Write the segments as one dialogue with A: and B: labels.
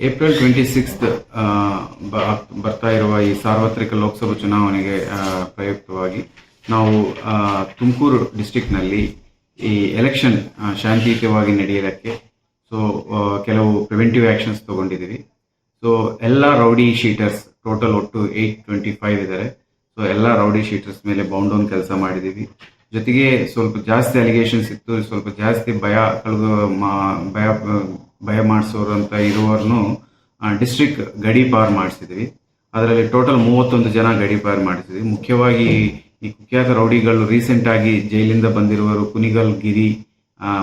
A: April twenty sixth ಬರ್ತಾ ಇರುವ ಈ ಸಾರ್ವತ್ರಿಕ ಲೋಕಸಭಾ ಚುನಾವಣೆಗೆ ಪ್ರಯುಕ್ತವಾಗಿ ನಾವು ತುಮಕೂರು ಡಿಸ್ಟಿಕ್ನಲ್ಲಿ ಈ ಎಲೆಕ್ಷನ್ ಶಾಂತಿಯುತವಾಗಿ ನಡೆಯೋದಕ್ಕೆ ಸೊ ಕೆಲವು ಪ್ರಿವೆಂಟಿವ್ ಆಕ್ಷನ್ಸ್ ತಗೊಂಡಿದ್ದೀವಿ. ಸೊ, ಎಲ್ಲ ರೌಡಿ ಶೀಟರ್ಸ್, ಟೋಟಲ್ ಒಟ್ಟು ಏಯ್ಟ್ ಟ್ವೆಂಟಿ ಫೈವ್ ಇದ್ದಾರೆ. ಸೊ, ಎಲ್ಲ ರೌಡಿ ಶೀಟರ್ಸ್ ಮೇಲೆ ಬೌಂಡ್ ಡೌನ್ ಕೆಲಸ ಮಾಡಿದ್ದೀವಿ. ಜೊತೆಗೆ ಸ್ವಲ್ಪ ಜಾಸ್ತಿ ಅಲಿಗೇಷನ್ಸ್ ಇತ್ತು, ಸ್ವಲ್ಪ ಜಾಸ್ತಿ ಭಯ ಕಳೆದು ಭಯ ಭಯ ಅಂತ ಇರುವವ್ರನ್ನು ಡಿಸ್ಟ್ರಿಕ್ಟ್ ಗಡಿ ಪಾರ್ ಮಾಡಿಸಿದ್ವಿ. ಅದರಲ್ಲಿ ಟೋಟಲ್ ಮೂವತ್ತೊಂದು ಜನ ಗಡಿ ಪಾರ್ ಮಾಡಿಸಿದ್ವಿ. ಮುಖ್ಯವಾಗಿ ಈ ಕುಖ್ಯಾತ ರೌಡಿಗಳು ರೀಸೆಂಟ್ ಆಗಿ ಜೈಲಿಂದ ಬಂದಿರುವರು ಕುನಿಗಲ್ ಗಿರಿ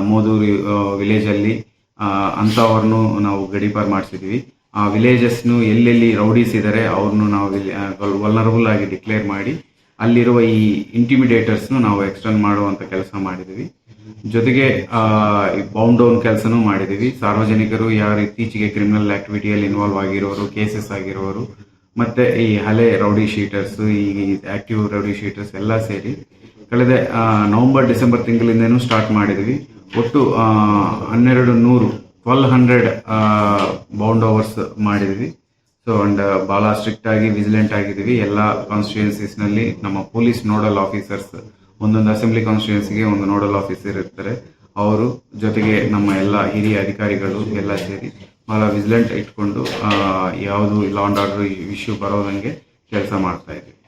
A: ಮೋದೂರು ವಿಲೇಜ್ ಅಲ್ಲಿ ಆ, ಅಂಥವ್ರನ್ನು ನಾವು ಗಡಿಪಾರ್ ಮಾಡಿಸಿದ್ವಿ. ಆ ವಿಲೇಜಸ್ನು ಎಲ್ಲೆಲ್ಲಿ ರೌಡೀಸ್ ಇದ್ದಾರೆ ಅವ್ರನ್ನು ನಾವು ವಲ್ನರಬಲ್ ಆಗಿ ಡಿಕ್ಲೇರ್ ಮಾಡಿ ಅಲ್ಲಿರುವ ಈ ಇಂಟಿಮಿಡೇಟರ್ಸ್ನು ನಾವು ಎಕ್ಸ್ಟೆಂಡ್ ಮಾಡುವಂಥ ಕೆಲಸ ಮಾಡಿದ್ವಿ. ಜೊತೆಗೆ ಬೌಂಡ್ ಡೌನ್ ಕೆಲಸನೂ ಮಾಡಿದೀವಿ. ಸಾರ್ವಜನಿಕರು ಯಾರು ಇತ್ತೀಚೆಗೆ ಕ್ರಿಮಿನಲ್ ಆಕ್ಟಿವಿಟಿಯಲ್ಲಿ ಇನ್ವಾಲ್ವ್ ಆಗಿರೋರು ಕೇಸಸ್ ಆಗಿರೋರು, ಮತ್ತೆ ಈ ಹಳೆ ರೌಡಿ ಶೀಟರ್ಸ್ ಈ ಆಕ್ಟಿವ್ ರೌಡಿ ಶೀಟರ್ಸ್ ಎಲ್ಲ ಸೇರಿ ಕಳೆದ ನವೆಂಬರ್, ಡಿಸೆಂಬರ್ ತಿಂಗಳಿಂದನೂ ಸ್ಟಾರ್ಟ್ ಮಾಡಿದ್ವಿ. ಒಟ್ಟು ಹನ್ನೆರಡು ನೂರು ಟ್ವೆಲ್ ಹಂಡ್ರೆಡ್ ಬೌಂಡ್ ಓವರ್ಸ್ ಮಾಡಿದ್ವಿ. ಸೊ ಅಂಡ್ ಬಹಳ ಸ್ಟ್ರಿಕ್ಟ್ ಆಗಿ ವಿಜಿಲೆಂಟ್ ಆಗಿದ್ದೀವಿ ಎಲ್ಲ ಕಾನ್ಸ್ಟಿಟ್ಯೂನ್ಸೀಸ್ನಲ್ಲಿ ನಮ್ಮ ಪೊಲೀಸ್ ನೋಡಲ್ ಆಫೀಸರ್ಸ್ ಒಂದೊಂದು ಅಸೆಂಬ್ಲಿ ಕಾನ್ಸ್ಟಿಟ್ಯೂನ್ಸಿಗೆ ಒಂದು ನೋಡಲ್ ಆಫೀಸರ್ ಇರ್ತಾರೆ. ಅವರು ಜೊತೆಗೆ ನಮ್ಮ ಎಲ್ಲ ಹಿರಿಯ ಅಧಿಕಾರಿಗಳು ಎಲ್ಲ ಸೇರಿ ಬಹಳ ವಿಜಿಲೆಂಟ್ ಇಟ್ಕೊಂಡು ಯಾವುದು ಲಾ ಆರ್ಡರ್ ಇಶ್ಯೂ ಬರೋದಂಗೆ ಕೆಲಸ ಮಾಡ್ತಾ ಇದ್ದೀವಿ